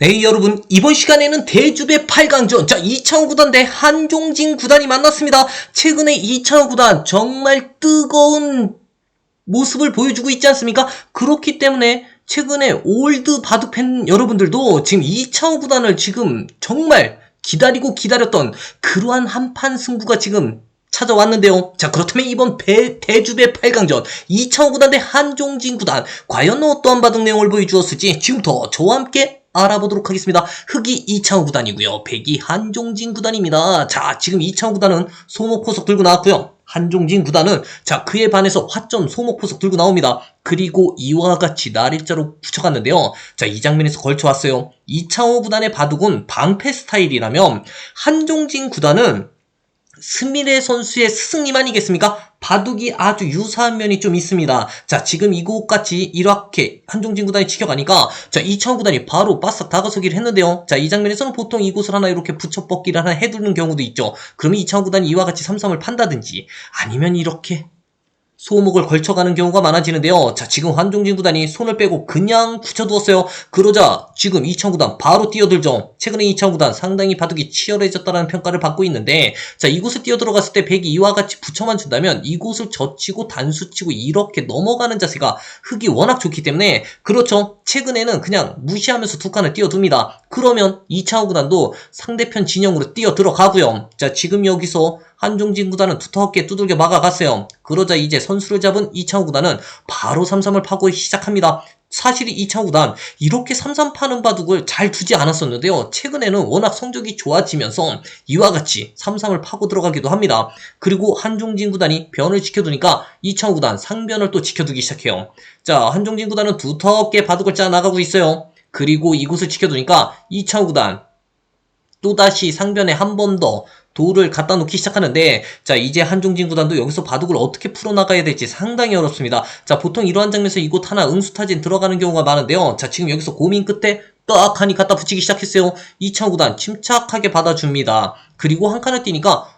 네 여러분 이번 시간에는 대주배 8강전 자 이창호 구단 대 한종진 구단이 만났습니다. 최근에 이창호 구단 정말 뜨거운 모습을 보여주고 있지 않습니까? 그렇기 때문에 최근에 올드 바둑 팬 여러분들도 지금 이창호 구단을 지금 정말 기다리고 기다렸던 그러한 한판 승부가 지금 찾아왔는데요. 자, 그렇다면 이번 배, 대주배 8강전 이창호 구단 대 한종진 구단 과연 어떠한 바둑 내용을 보여주었을지 지금부터 저와 함께 알아보도록 하겠습니다. 흑이 이창호 구단이고요. 백이 한종진 구단입니다. 자, 지금 이창호 구단은 소목포석 들고 나왔고요. 한종진 구단은 자 그에 반해서 화점 소목포석 들고 나옵니다. 그리고 이와 같이 날일자로 붙여갔는데요. 자 이 장면에서 걸쳐왔어요. 이창호 구단의 바둑은 방패 스타일이라면 한종진 구단은 스미레 선수의 스승님 아니겠습니까? 바둑이 아주 유사한 면이 좀 있습니다. 자, 지금 이곳같이 이렇게 한종진 구단이 지켜가니까, 자, 이창호 구단이 바로 바싹 다가서기를 했는데요. 자, 이 장면에서는 보통 이곳을 하나 이렇게 붙여뻗기를 하나 해두는 경우도 있죠. 그러면 이창호 구단이 이와 같이 삼삼을 판다든지, 아니면 이렇게 소목을 걸쳐가는 경우가 많아지는데요. 자, 지금 한종진 구단이 손을 빼고 그냥 붙여두었어요. 그러자 지금 이창호 구단 바로 뛰어들죠. 최근에 이창호 구단 상당히 바둑이 치열해졌다는 평가를 받고 있는데, 자, 이곳에 뛰어들어갔을 때 백이 이와 같이 붙여만 준다면 이곳을 젖히고 단수치고 이렇게 넘어가는 자세가 흙이 워낙 좋기 때문에, 그렇죠. 최근에는 그냥 무시하면서 두 칸을 뛰어둡니다. 그러면 이창호 구단도 상대편 진영으로 뛰어 들어가고요. 자, 지금 여기서 한종진 구단은 두텁게 두들겨 막아갔어요. 그러자 이제 선수를 잡은 이창호 구단은 바로 삼삼을 파고 시작합니다. 사실 이창호 구단 이렇게 삼삼 파는 바둑을 잘 두지 않았었는데요. 최근에는 워낙 성적이 좋아지면서 이와 같이 삼삼을 파고 들어가기도 합니다. 그리고 한종진 구단이 변을 지켜두니까 이창호 구단 상변을 또 지켜두기 시작해요. 자, 한종진 구단은 두텁게 바둑을 짜 나가고 있어요. 그리고 이곳을 지켜두니까 이창호 구단 또다시 상변에 한 번 더 돌을 갖다 놓기 시작하는데 자 이제 한종진 구단도 여기서 바둑을 어떻게 풀어나가야 될지 상당히 어렵습니다. 자 보통 이러한 장면에서 이곳 하나 응수타진 들어가는 경우가 많은데요. 자 지금 여기서 고민 끝에 딱 하니 갖다 붙이기 시작했어요. 이창호 구단 침착하게 받아줍니다. 그리고 한 칸을 뛰니까 또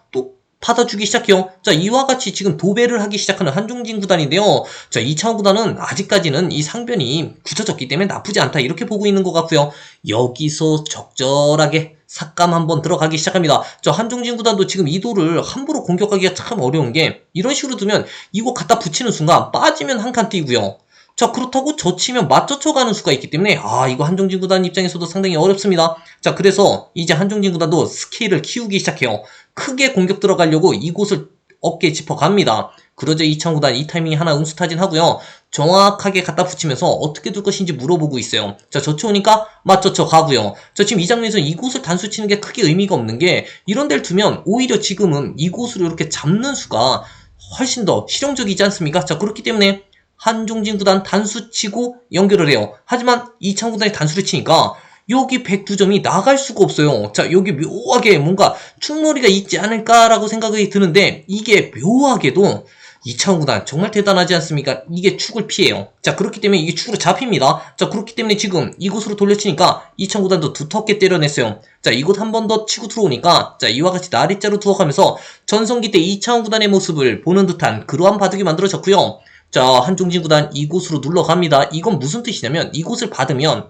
받아주기 시작해요. 자, 이와 같이 지금 도배를 하기 시작하는 한종진 구단인데요. 자, 이창호 구단은 아직까지는 이 상변이 굳혀졌기 때문에 나쁘지 않다. 이렇게 보고 있는 것 같고요. 여기서 적절하게 삭감 한번 들어가기 시작합니다. 저 한종진 구단도 지금 이 돌을 함부로 공격하기가 참 어려운 게 이런 식으로 두면 이거 갖다 붙이는 순간 빠지면 한 칸 뛰고요. 자 그렇다고 젖히면 맞젖혀가는 수가 있기 때문에 아 이거 한종진 구단 입장에서도 상당히 어렵습니다. 자 그래서 이제 한종진 구단도 스케일을 키우기 시작해요. 크게 공격 들어가려고 이곳을 어깨에 짚어갑니다. 그러자 이창호 구단 이 타이밍에 하나 응수타진 하고요. 정확하게 갖다 붙이면서 어떻게 둘 것인지 물어보고 있어요. 자, 젖혀오니까 맞젖혀 가고요. 자, 지금 이 장면에서 이곳을 단수 치는 게 크게 의미가 없는 게 이런 데를 두면 오히려 지금은 이곳으로 이렇게 잡는 수가 훨씬 더 실용적이지 않습니까? 자, 그렇기 때문에 한종진 구단 단수 치고 연결을 해요. 하지만 이창호 구단이 단수를 치니까 여기 102점이 나갈 수가 없어요. 자, 여기 묘하게 뭔가 충돌이가 있지 않을까라고 생각이 드는데 이게 묘하게도 이창호 구단 정말 대단하지 않습니까? 이게 축을 피해요. 자 그렇기 때문에 이게 축으로 잡힙니다. 자 그렇기 때문에 지금 이곳으로 돌려치니까 이창호 구단도 두텁게 때려냈어요. 자 이곳 한 번 더 치고 들어오니까 자 이와 같이 나리자로 두어가면서 전성기 때 이창호 구단의 모습을 보는 듯한 그러한 바둑이 만들어졌고요. 자 한종진 구단 이곳으로 눌러갑니다. 이건 무슨 뜻이냐면 이곳을 받으면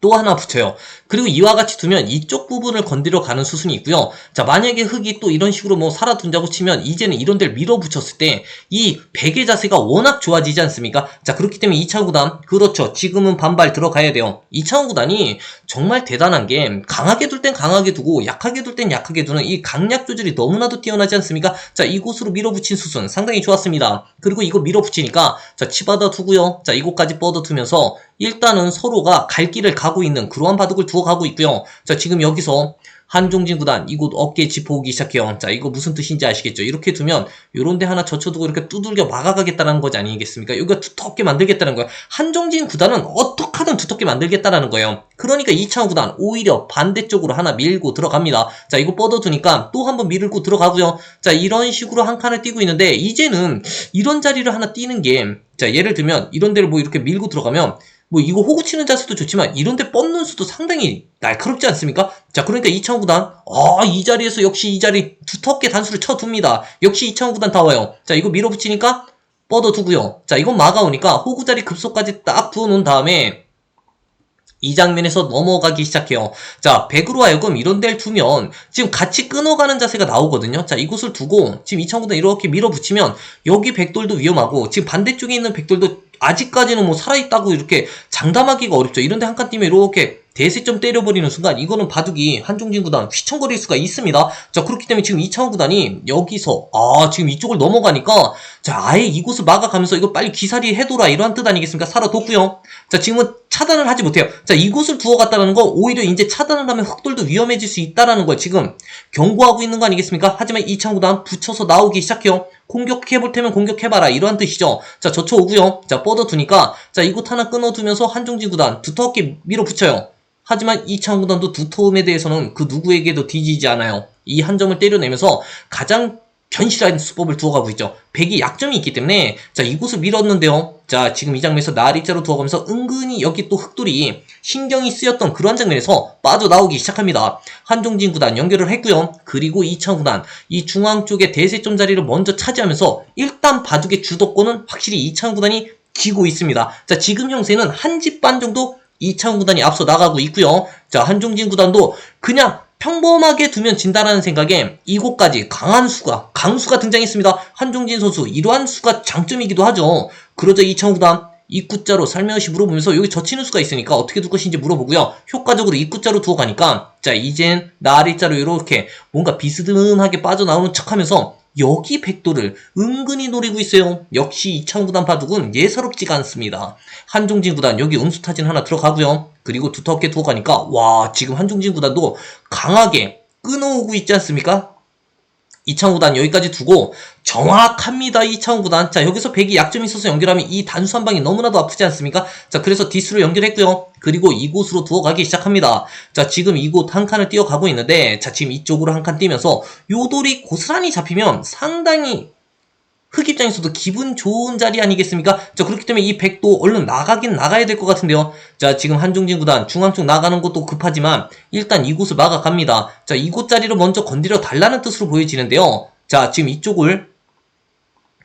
또 하나 붙여요. 그리고 이와 같이 두면 이쪽 부분을 건드려 가는 수순이 있고요. 자, 만약에 흙이 또 이런 식으로 뭐 살아둔다고 치면 이제는 이런 데를 밀어붙였을 때이 백의 자세가 워낙 좋아지지 않습니까? 자, 그렇기 때문에 이창호 구단, 그렇죠. 지금은 반발 들어가야 돼요. 이창호 구단이 정말 대단한 게 강하게 둘 땐 강하게 두고 약하게 둘 땐 약하게 두는 이 강약 조절이 너무나도 뛰어나지 않습니까? 자, 이곳으로 밀어붙인 수순 상당히 좋았습니다. 그리고 이거 밀어붙이니까 자, 치받아 두고요. 자, 이곳까지 뻗어 두면서 일단은 서로가 갈 길을 가고 있는 그러한 바둑을 두어 가고 있고요. 자, 지금 여기서 한종진 구단 이곳 어깨에 짚어오기 시작해요. 자, 이거 무슨 뜻인지 아시겠죠? 이렇게 두면 요런 데 하나 젖혀두고 이렇게 두들겨 막아가겠다는 거지 아니겠습니까? 여기가 두텁게 만들겠다는 거예요. 한종진 구단은 어떻게 하든 두텁게 만들겠다라는 거예요. 그러니까 이창호 구단 오히려 반대쪽으로 하나 밀고 들어갑니다. 자, 이거 뻗어두니까 또 한번 밀고 들어가고요. 자, 이런 식으로 한 칸을 뛰고 있는데 이제는 이런 자리를 하나 뛰는 게 자, 예를 들면 이런 데를 뭐 이렇게 밀고 들어가면 뭐 이거 호구 치는 자세도 좋지만 이런데 뻗는 수도 상당히 날카롭지 않습니까? 자 그러니까 이창호 구단 아 이 자리에서 역시 이 자리 두텁게 단수를 쳐둡니다. 역시 이창호 구단 다 와요. 자 이거 밀어붙이니까 뻗어두고요. 자 이건 막아오니까 호구 자리 급소까지 딱 부어놓은 다음에 이 장면에서 넘어가기 시작해요. 자, 백으로 하여금 이런 데를 두면 지금 같이 끊어가는 자세가 나오거든요. 자, 이곳을 두고 지금 이창구단 이렇게 밀어붙이면 여기 백돌도 위험하고 지금 반대쪽에 있는 백돌도 아직까지는 뭐 살아있다고 이렇게 장담하기가 어렵죠. 이런데 한 칸 뛰면 이렇게 대세점 때려버리는 순간 이거는 바둑이 한중진 구단 휘청거릴 수가 있습니다. 자 그렇기 때문에 지금 이창호 구단이 여기서 아 지금 이쪽을 넘어가니까 자 아예 이곳을 막아가면서 이거 빨리 기사리 해둬라 이러한 뜻 아니겠습니까? 살아뒀고요. 자 지금은 차단을 하지 못해요. 자 이곳을 두어갔다는 건 오히려 이제 차단을 하면 흑돌도 위험해질 수 있다라는 걸 지금 경고하고 있는 거 아니겠습니까? 하지만 이창호 구단 붙여서 나오기 시작해요. 공격해볼 테면 공격해봐라 이러한 뜻이죠. 자 젖혀오고요. 자 뻗어두니까 자 이곳 하나 끊어두면서 한중진 구단 두텁게 밀어붙여요. 하지만 이창호 구단도 두터움에 대해서는 그 누구에게도 뒤지지 않아요. 이 한 점을 때려내면서 가장 변실한 수법을 두어가고 있죠. 백이 약점이 있기 때문에 자 이곳을 밀었는데요. 자 지금 이 장면에서 나리자로 두어가면서 은근히 여기 또 흑돌이 신경이 쓰였던 그런 장면에서 빠져나오기 시작합니다. 한종진 구단 연결을 했고요. 그리고 이창호 구단 이 중앙 쪽에 대세점 자리를 먼저 차지하면서 일단 바둑의 주도권은 확실히 이창호 구단이 쥐고 있습니다. 자 지금 형세는 한 집 반 정도 이창호 구단이 앞서 나가고 있고요. 자 한종진 구단도 그냥 평범하게 두면 진다라는 생각에 이곳까지 강한 수가 강수가 등장했습니다. 한종진 선수 이러한 수가 장점이기도 하죠. 그러자 이창호 구단 입구자로 살며시 물어보면서 여기 젖히는 수가 있으니까 어떻게 둘 것인지 물어보고요. 효과적으로 입구자로 두어 가니까 자 이젠 나리자로 이렇게 뭔가 비스듬하게 빠져나오는 척하면서 여기 백도를 은근히 노리고 있어요. 역시 이창 구단 바둑은 예사롭지가 않습니다. 한종진 구단 여기 음수타진 하나 들어가고요. 그리고 두텁게 두어 가니까 와 지금 한종진 구단도 강하게 끊어오고 있지 않습니까? 이창호 구단 여기까지 두고 정확합니다 이창호 구단. 자 여기서 백이 약점이 있어서 연결하면 이 단수 한 방이 너무나도 아프지 않습니까? 자 그래서 디스로 연결했고요. 그리고 이곳으로 두어 가기 시작합니다. 자 지금 이곳 한 칸을 뛰어가고 있는데 자 지금 이쪽으로 한 칸 뛰면서 요돌이 고스란히 잡히면 상당히 흑 입장에서도 기분 좋은 자리 아니겠습니까? 자, 그렇기 때문에 이 백도 얼른 나가긴 나가야 될 것 같은데요. 자, 지금 한중진 구단 중앙 쪽 나가는 것도 급하지만 일단 이곳을 막아갑니다. 자, 이곳 자리를 먼저 건드려 달라는 뜻으로 보여지는데요. 자, 지금 이쪽을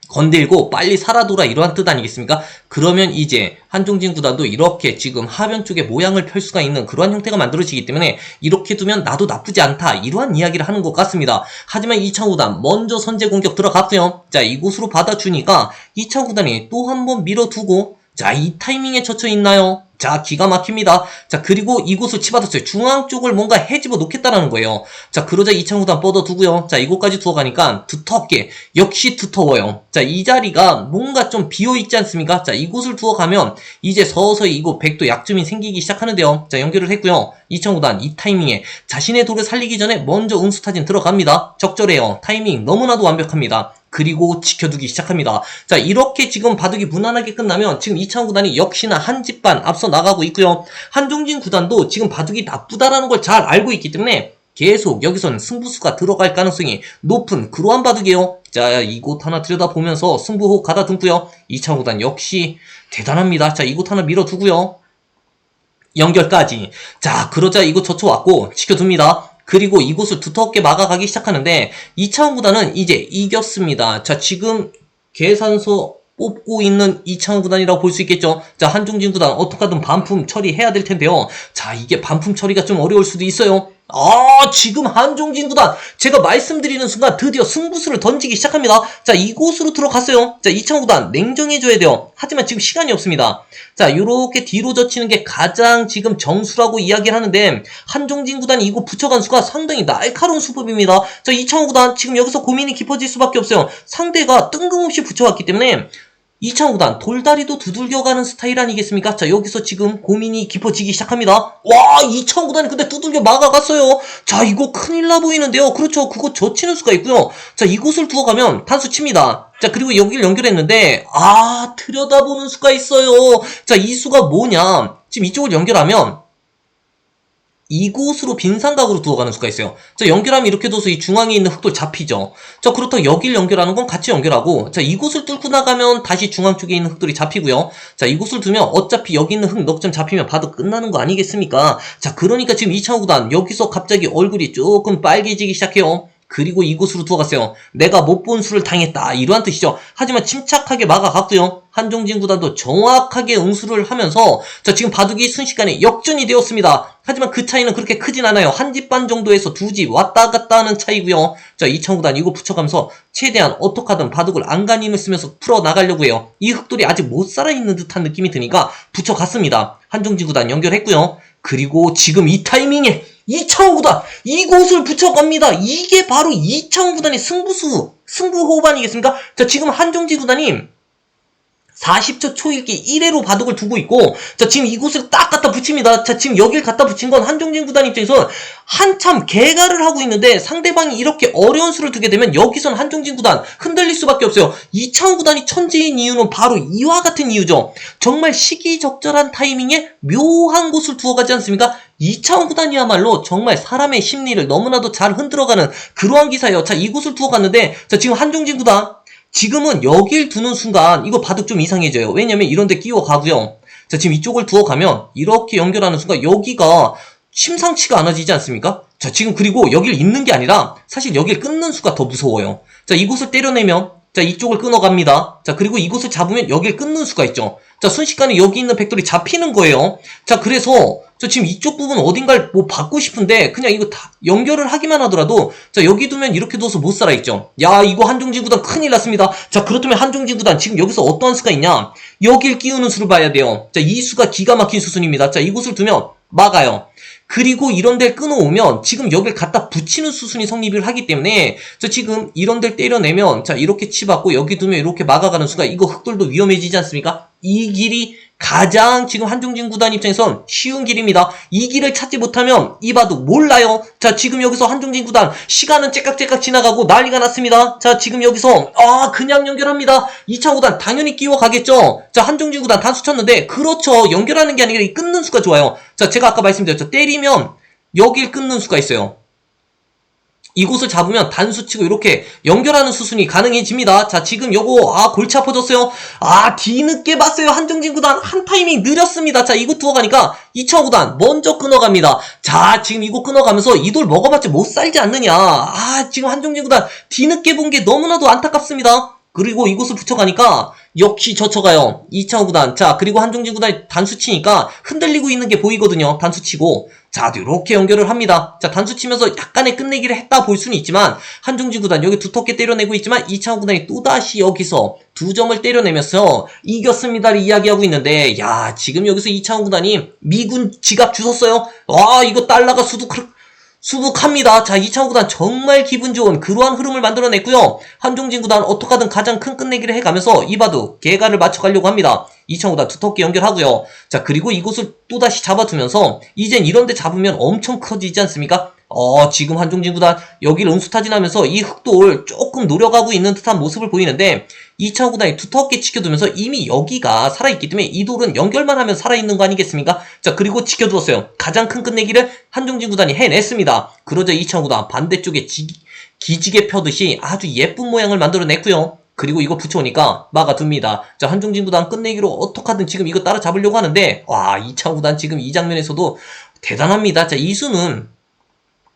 건들고 빨리 살아돌아 이러한 뜻 아니겠습니까? 그러면 이제 한종진 구단도 이렇게 지금 하변 쪽에 모양을 펼 수가 있는 그러한 형태가 만들어지기 때문에 이렇게 두면 나도 나쁘지 않다 이러한 이야기를 하는 것 같습니다. 하지만 이창 구단 먼저 선제 공격 들어갔고요. 자 이곳으로 받아주니까 이창 구단이 또 한 번 밀어두고 자, 이 타이밍에 젖혀 있나요? 자, 기가 막힙니다. 자, 그리고 이곳을 치받았어요. 중앙 쪽을 뭔가 해집어 놓겠다라는 거예요. 자, 그러자 이창구단 뻗어두고요. 자, 이곳까지 두어가니까 두텁게, 역시 두터워요. 자, 이 자리가 뭔가 좀 비어있지 않습니까? 자, 이곳을 두어가면 이제 서서히 이곳 백도 약점이 생기기 시작하는데요. 자, 연결을 했고요. 이창구단 이 타이밍에 자신의 돌을 살리기 전에 먼저 응수타진 들어갑니다. 적절해요. 타이밍 너무나도 완벽합니다. 그리고 지켜두기 시작합니다. 자, 이렇게 지금 바둑이 무난하게 끝나면 지금 이창호 구단이 역시나 한 집 반 앞서 나가고 있고요. 한종진 구단도 지금 바둑이 나쁘다라는 걸 잘 알고 있기 때문에 계속 여기서는 승부수가 들어갈 가능성이 높은 그러한 바둑이에요. 자, 이곳 하나 들여다보면서 승부호 가다듬고요. 이창호 구단 역시 대단합니다. 자, 이곳 하나 밀어두고요. 연결까지. 자, 그러자 이곳 젖혀왔고 지켜둡니다. 그리고 이곳을 두텁게 막아가기 시작하는데 이창호 구단은 이제 이겼습니다. 자 지금 계산서 뽑고 있는 이창호 구단이라고 볼 수 있겠죠. 자 한중진 구단 어떻게든 반품 처리해야 될 텐데요. 자 이게 반품 처리가 좀 어려울 수도 있어요. 아 지금 한종진 구단 제가 말씀드리는 순간 드디어 승부수를 던지기 시작합니다. 자 이곳으로 들어갔어요. 자 이창호 구단 냉정해줘야 돼요. 하지만 지금 시간이 없습니다. 자 요렇게 뒤로 젖히는 게 가장 지금 정수라고 이야기를 하는데 한종진 구단이 이곳 붙여간 수가 상당히 날카로운 수법입니다. 자 이창호 구단 지금 여기서 고민이 깊어질 수밖에 없어요. 상대가 뜬금없이 붙여왔기 때문에 이창호 구단 돌다리도 두들겨가는 스타일 아니겠습니까? 자 여기서 지금 고민이 깊어지기 시작합니다. 와 이창호 구단이 근데 두들겨 막아갔어요. 자 이거 큰일 나 보이는데요. 그렇죠. 그거 젖히는 수가 있고요. 자 이곳을 두어가면 단수 칩니다. 자 그리고 여기를 연결했는데 아 들여다보는 수가 있어요. 자 이 수가 뭐냐? 지금 이쪽을 연결하면 이곳으로 빈 삼각으로 두어가는 수가 있어요. 자, 연결하면 이렇게 둬서 이 중앙에 있는 흑돌 잡히죠. 자, 그렇다고 여기를 연결하는 건 같이 연결하고, 자, 이곳을 뚫고 나가면 다시 중앙 쪽에 있는 흑돌이 잡히고요. 자, 이곳을 두면 어차피 여기 있는 흑 넉점 잡히면 봐도 끝나는 거 아니겠습니까? 자, 그러니까 지금 이창호 구단 여기서 갑자기 얼굴이 조금 빨개지기 시작해요. 그리고 이곳으로 두어갔어요. 내가 못 본 수를 당했다. 이러한 뜻이죠. 하지만 침착하게 막아갔고요. 한종진 구단도 정확하게 응수를 하면서 자 지금 바둑이 순식간에 역전이 되었습니다. 하지만 그 차이는 그렇게 크진 않아요. 한 집 반 정도에서 두 집 왔다 갔다 하는 차이고요. 자 이창 구단 이거 붙여가면서 최대한 어떻게든 바둑을 안간힘을 쓰면서 풀어나가려고 해요. 이 흑돌이 아직 못 살아있는 듯한 느낌이 드니까 붙여갔습니다. 한종진 구단 연결했고요. 그리고 지금 이 타이밍에 이창호 구단 이곳을 붙여갑니다. 이게 바로 이창호 구단의 승부수 승부 호흡 아니겠습니까? 자 지금 한종진 구단이 40초 초읽기 1회로 바둑을 두고 있고 자 지금 이곳을 딱 갖다 붙입니다. 자 지금 여길 갖다 붙인 건 한종진 구단 입장에서 한참 개가를 하고 있는데 상대방이 이렇게 어려운 수를 두게 되면 여기선 한종진 구단 흔들릴 수밖에 없어요. 이창호 구단이 천재인 이유는 바로 이와 같은 이유죠. 정말 시기적절한 타이밍에 묘한 곳을 두어가지 않습니까? 이창호 구단이야말로 정말 사람의 심리를 너무나도 잘 흔들어가는 그러한 기사예요. 자 이곳을 두어갔는데 자 지금 한종진 구단 지금은 여길 두는 순간 이거 바둑 좀 이상해져요. 왜냐면 이런 데 끼워 가고요. 자, 지금 이쪽을 두어 가면 이렇게 연결하는 순간 여기가 심상치가 않아지지 않습니까? 자, 지금 그리고 여길 잇는 게 아니라 사실 여길 끊는 수가 더 무서워요. 자, 이곳을 때려내면 자, 이쪽을 끊어갑니다. 자, 그리고 이곳을 잡으면 여길 끊는 수가 있죠. 자, 순식간에 여기 있는 백돌이 잡히는 거예요. 자, 그래서 저 지금 이쪽 부분 어딘가를 뭐 받고 싶은데 그냥 이거 다 연결을 하기만 하더라도 자 여기 두면 이렇게 둬서 못 살아 있죠. 야 이거 한종진 구단 큰일 났습니다. 자 그렇다면 한종진 구단 지금 여기서 어떠한 수가 있냐? 여길 끼우는 수를 봐야 돼요. 자 이 수가 기가 막힌 수순입니다. 자 이곳을 두면 막아요. 그리고 이런 데를 끊어오면 지금 여길 갖다 붙이는 수순이 성립을 하기 때문에 저 지금 이런 데를 때려내면 자 이렇게 치받고 여기 두면 이렇게 막아가는 수가 이거 흑돌도 위험해지지 않습니까? 이 길이 가장 지금 한종진 구단 입장에선 쉬운 길입니다. 이 길을 찾지 못하면 이 바둑 몰라요. 자 지금 여기서 한종진 구단 시간은 째깍째깍 지나가고 난리가 났습니다. 자 지금 여기서 아 그냥 연결합니다. 2차 구단 당연히 끼워 가겠죠. 자 한종진 구단 단수 쳤는데 그렇죠. 연결하는 게 아니라 이 끊는 수가 좋아요. 자 제가 아까 말씀드렸죠. 때리면 여길 끊는 수가 있어요. 이곳을 잡으면 단수 치고 이렇게 연결하는 수순이 가능해집니다. 자, 지금 요거, 아, 골치 아파졌어요. 아, 뒤늦게 봤어요. 한정진 구단. 한 타이밍 느렸습니다. 자, 이곳 두어가니까 2차 구단 먼저 끊어갑니다. 자, 지금 이곳 끊어가면서 이 돌 먹어봤자 못 살지 않느냐. 아, 지금 한정진 구단 뒤늦게 본 게 너무나도 안타깝습니다. 그리고 이곳을 붙여가니까 역시 젖혀가요. 2차 구단. 자, 그리고 한종진 구단이 단수 치니까 흔들리고 있는 게 보이거든요. 단수 치고. 자, 이렇게 연결을 합니다. 자, 단수 치면서 약간의 끝내기를 했다 볼 수는 있지만 한종진 구단 여기 두텁게 때려내고 있지만 2차 구단이 또다시 여기서 두 점을 때려내면서 이겼습니다를 이야기하고 있는데 야, 지금 여기서 2차 구단이 미군 지갑 주웠어요. 와, 이거 달러가 수두 수북합니다. 자, 이창호 구단 정말 기분 좋은 그러한 흐름을 만들어냈고요. 한종진 구단 어떡하든 가장 큰 끝내기를 해가면서 이바도 개가를 맞춰가려고 합니다. 이창호 구단 두텁게 연결하고요. 자, 그리고 이곳을 또다시 잡아두면서 이젠 이런데 잡으면 엄청 커지지 않습니까? 어, 지금 구단 여기를 응수타진하면서 이 흑돌 조금 노려가고 있는 듯한 모습을 보이는데 이창호 구단이 두텁게 지켜두면서 이미 여기가 살아있기 때문에 이 돌은 연결만 하면 살아있는 거 아니겠습니까? 자 그리고 지켜두었어요. 가장 큰 끝내기를 한종진 구단이 해냈습니다. 그러자 이창호 구단 반대쪽에 지, 기지개 펴듯이 아주 예쁜 모양을 만들어냈고요. 그리고 이거 붙여오니까 막아둡니다. 자, 한종진 구단 끝내기로 어떡하든 지금 이거 따라잡으려고 하는데, 와, 이창호 구단 지금 이 장면에서도 대단합니다. 자, 이수는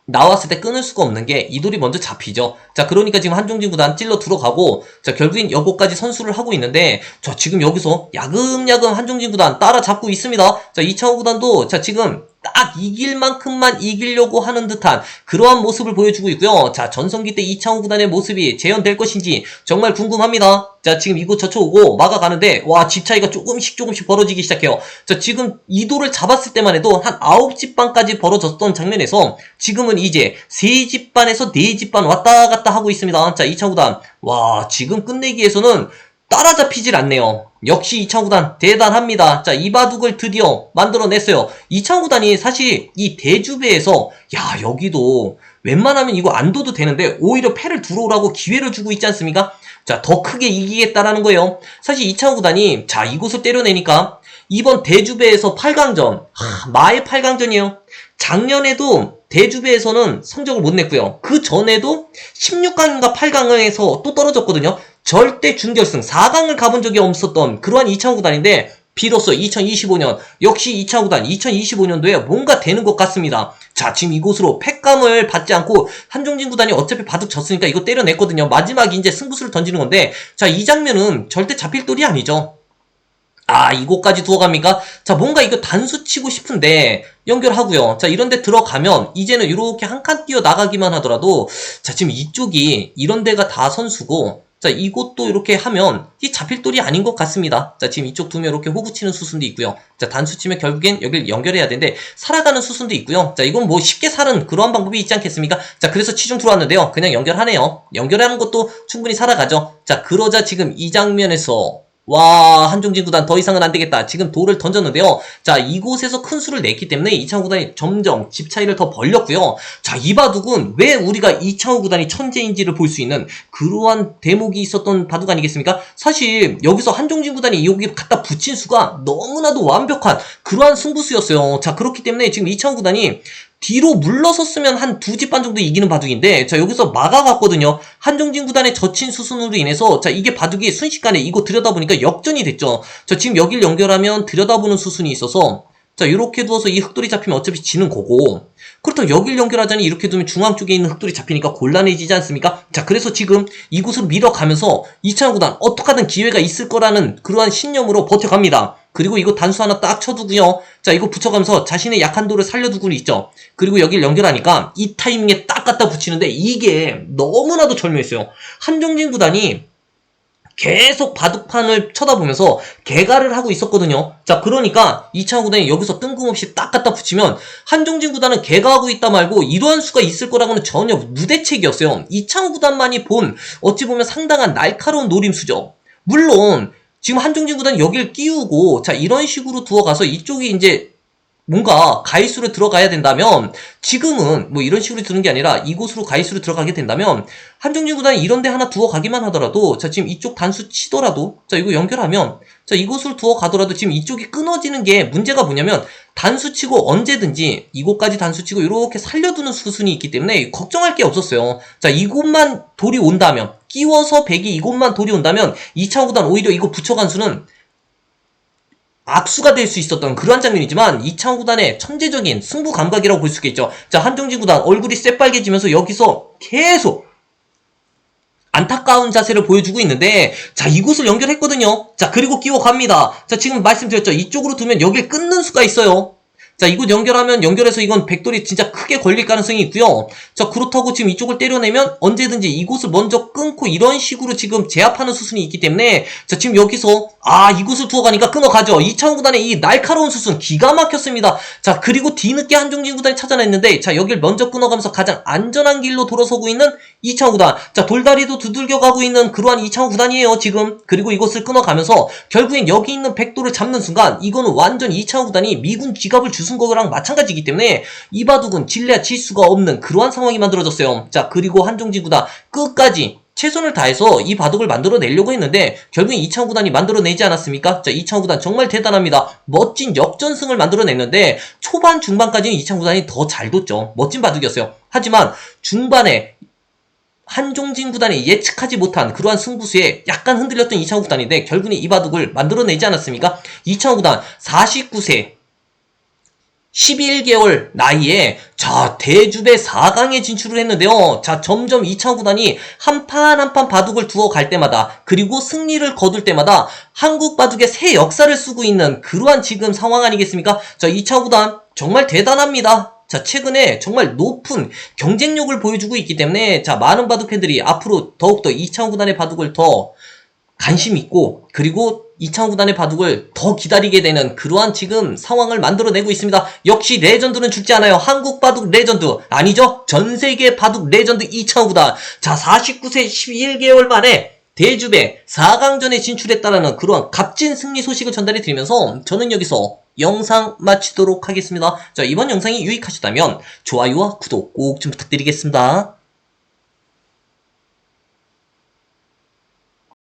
나왔을 때 끊을 수가 없는 게 이돌이 먼저 잡히죠. 자, 그러니까 지금 한종진 구단 찔러 들어가고, 자, 결국엔 여고까지 선수를 하고 있는데, 자, 지금 여기서 야금야금 한종진 구단 따라잡고 있습니다. 자, 이창호 구단도, 자, 지금 딱 이길 만큼만 이기려고 하는 듯한 그러한 모습을 보여주고 있고요. 자, 전성기 때 이창호 구단의 모습이 재현될 것인지 정말 궁금합니다. 자, 지금 이곳 저쳐오고 막아가는데, 와, 집 차이가 조금씩 조금씩 벌어지기 시작해요. 자, 지금 이도를 잡았을 때만 해도 한 9집 반까지 벌어졌던 장면에서 지금은 이제 3집 반에서 4집 반 왔다 갔다 하고 있습니다. 자, 이창호 구단. 와, 지금 끝내기에서는 따라잡히질 않네요. 역시 이창구단 대단합니다. 자, 이 바둑을 드디어 만들어냈어요. 이창구단이 사실 이 대주배에서 야 여기도 웬만하면 이거 안 둬도 되는데 오히려 패를 들어오라고 기회를 주고 있지 않습니까? 자, 더 크게 이기겠다라는 거예요. 사실 이창구단이 자 이곳을 때려내니까 이번 대주배에서 8강전 하, 마의 8강전이에요. 작년에도 대주배에서는 성적을 못 냈고요. 그 전에도 16강인가 8강에서 또 떨어졌거든요. 절대 준결승 4강을 가본 적이 없었던 그러한 2차원 구단인데 비로소 2025년 역시 2차 구단 2025년도에 뭔가 되는 것 같습니다. 자 지금 이곳으로 팩감을 받지 않고 한종진 구단이 어차피 바둑 졌으니까 이거 때려냈거든요. 마지막 이제 승부수를 던지는 건데 자 이 장면은 절대 잡힐 돌이 아니죠. 아, 이곳까지 두어 갑니까? 자, 뭔가 이거 단수 치고 싶은데, 연결하고요. 자, 이런데 들어가면, 이제는 이렇게 한 칸 뛰어 나가기만 하더라도, 자, 지금 이쪽이, 이런 데가 다 선수고, 자, 이곳도 이렇게 하면, 이 잡힐 돌이 아닌 것 같습니다. 자, 지금 이쪽 두면 이렇게 호구 치는 수순도 있고요. 자, 단수 치면 결국엔 여기를 연결해야 되는데, 살아가는 수순도 있고요. 자, 이건 뭐 쉽게 사는 그러한 방법이 있지 않겠습니까? 자, 그래서 치중 들어왔는데요. 그냥 연결하네요. 연결하는 것도 충분히 살아가죠. 자, 그러자 지금 이 장면에서, 와 한종진 구단 더 이상은 안 되겠다. 지금 돌을 던졌는데요. 자 이곳에서 큰 수를 냈기 때문에 이창호 구단이 점점 집 차이를 더 벌렸고요. 자 이 바둑은 왜 우리가 이창호 구단이 천재인지를 볼 수 있는 그러한 대목이 있었던 바둑 아니겠습니까? 사실 여기서 한종진 구단이 여기 갖다 붙인 수가 너무나도 완벽한 그러한 승부수였어요. 자 그렇기 때문에 지금 이창호 구단이 뒤로 물러섰으면 한 두 집 반 정도 이기는 바둑인데 자 여기서 막아갔거든요. 한종진 구단의 젖힌 수순으로 인해서 자 이게 바둑이 순식간에 이거 들여다보니까 역전이 됐죠. 자 지금 여길 연결하면 들여다보는 수순이 있어서 자 이렇게 두어서 이 흑돌이 잡히면 어차피 지는 거고 그렇다고 여길 연결하자니 이렇게 두면 중앙 쪽에 있는 흑돌이 잡히니까 곤란해지지 않습니까? 자 그래서 지금 이곳으로 밀어가면서 이창호 구단 어떻게든 기회가 있을 거라는 그러한 신념으로 버텨갑니다 그리고 이거 단수 하나 딱 쳐두고요. 자, 이거 붙여가면서 자신의 약한 돌을 살려두고 있죠. 그리고 여길 연결하니까 이 타이밍에 딱 갖다 붙이는데 이게 너무나도 절묘했어요. 한정진 구단이 계속 바둑판을 쳐다보면서 개가를 하고 있었거든요. 자, 그러니까 이창호 구단이 여기서 뜬금없이 딱 갖다 붙이면 한종진 구단은 개가 하고 있다 말고 이러한 수가 있을 거라고는 전혀 무대책이었어요. 이창호 구단만이 본 어찌 보면 상당한 날카로운 노림수죠. 물론 지금 한종진 구단이 여길 끼우고 자 이런 식으로 두어가서 이쪽이 이제 뭔가 가이수로 들어가야 된다면 지금은 뭐 이런 식으로 두는 게 아니라 이곳으로 가이수로 들어가게 된다면 한정진 구단이 이런 데 하나 두어 가기만 하더라도 자 지금 이쪽 단수 치더라도 자 이거 연결하면 자 이곳을 두어 가더라도 지금 이쪽이 끊어지는 게 문제가 뭐냐면 단수 치고 언제든지 이곳까지 단수 치고 이렇게 살려두는 수순이 있기 때문에 걱정할 게 없었어요. 자 이곳만 돌이 온다면 끼워서 백이 이곳만 돌이 온다면 이창호 구단 오히려 이거 붙여간 수는 악수가 될 수 있었던 그러한 장면이지만 이창호 구단의 천재적인 승부 감각이라고 볼 수 있겠죠. 자 한정진 구단 얼굴이 새빨개지면서 여기서 계속 안타까운 자세를 보여주고 있는데 자 이곳을 연결했거든요. 자 그리고 끼워 갑니다. 자 지금 말씀드렸죠. 이쪽으로 두면 여길 끊는 수가 있어요. 자, 이곳 연결하면 연결해서 이건 백돌이 진짜 크게 걸릴 가능성이 있고요. 자, 그렇다고 지금 이쪽을 때려내면 언제든지 이곳을 먼저 끊고 이런 식으로 지금 제압하는 수순이 있기 때문에 자, 지금 여기서 아, 이곳을 두어 가니까 끊어가죠. 이창호 구단의 이 날카로운 수순 기가 막혔습니다. 자, 그리고 뒤늦게 한종진 구단이 찾아냈는데 자, 여길 먼저 끊어가면서 가장 안전한 길로 돌아서고 있는 이창호 구단. 자, 돌다리도 두들겨 가고 있는 그러한 이창호 구단이에요, 지금. 그리고 이곳을 끊어가면서 결국엔 여기 있는 백돌을 잡는 순간 이거는 완전 이창호 구단이 미군 지갑을 주 우승 거랑 마찬가지이기 때문에 이 바둑은 질래야 질 수가 없는 그러한 상황이 만들어졌어요. 자 그리고 한종진 구단 끝까지 최선을 다해서 이 바둑을 만들어내려고 했는데 결국엔 이창호 구단이 만들어내지 않았습니까? 자 이창호 구단 정말 대단합니다. 멋진 역전승을 만들어냈는데 초반 중반까지는 이창호 구단이 더 잘 뒀죠. 멋진 바둑이었어요. 하지만 중반에 한종진 구단이 예측하지 못한 그러한 승부수에 약간 흔들렸던 이창호 구단인데 결국엔 이 바둑을 만들어내지 않았습니까? 이창호 구단 49세 11개월 나이에 자 대주배 4강에 진출을 했는데요. 자 점점 이창호 구단이 한 판 한 판 바둑을 두어 갈 때마다 그리고 승리를 거둘 때마다 한국 바둑의 새 역사를 쓰고 있는 그러한 지금 상황 아니겠습니까? 자 이창호 구단 정말 대단합니다. 자, 최근에 정말 높은 경쟁력을 보여주고 있기 때문에, 자, 많은 바둑 팬들이 앞으로 더욱더 이창호 구단의 바둑을 더 관심 있고, 그리고 이창호 구단의 바둑을 더 기다리게 되는 그러한 지금 상황을 만들어내고 있습니다. 역시 레전드는 죽지 않아요. 한국 바둑 레전드 아니죠? 전 세계 바둑 레전드 이창호 구단. 자 49세 11개월 만에 대주배 4강전에 진출했다라는 그러한 값진 승리 소식을 전달해 드리면서 저는 여기서 영상 마치도록 하겠습니다. 자 이번 영상이 유익하셨다면 좋아요와 구독 꼭 좀 부탁드리겠습니다.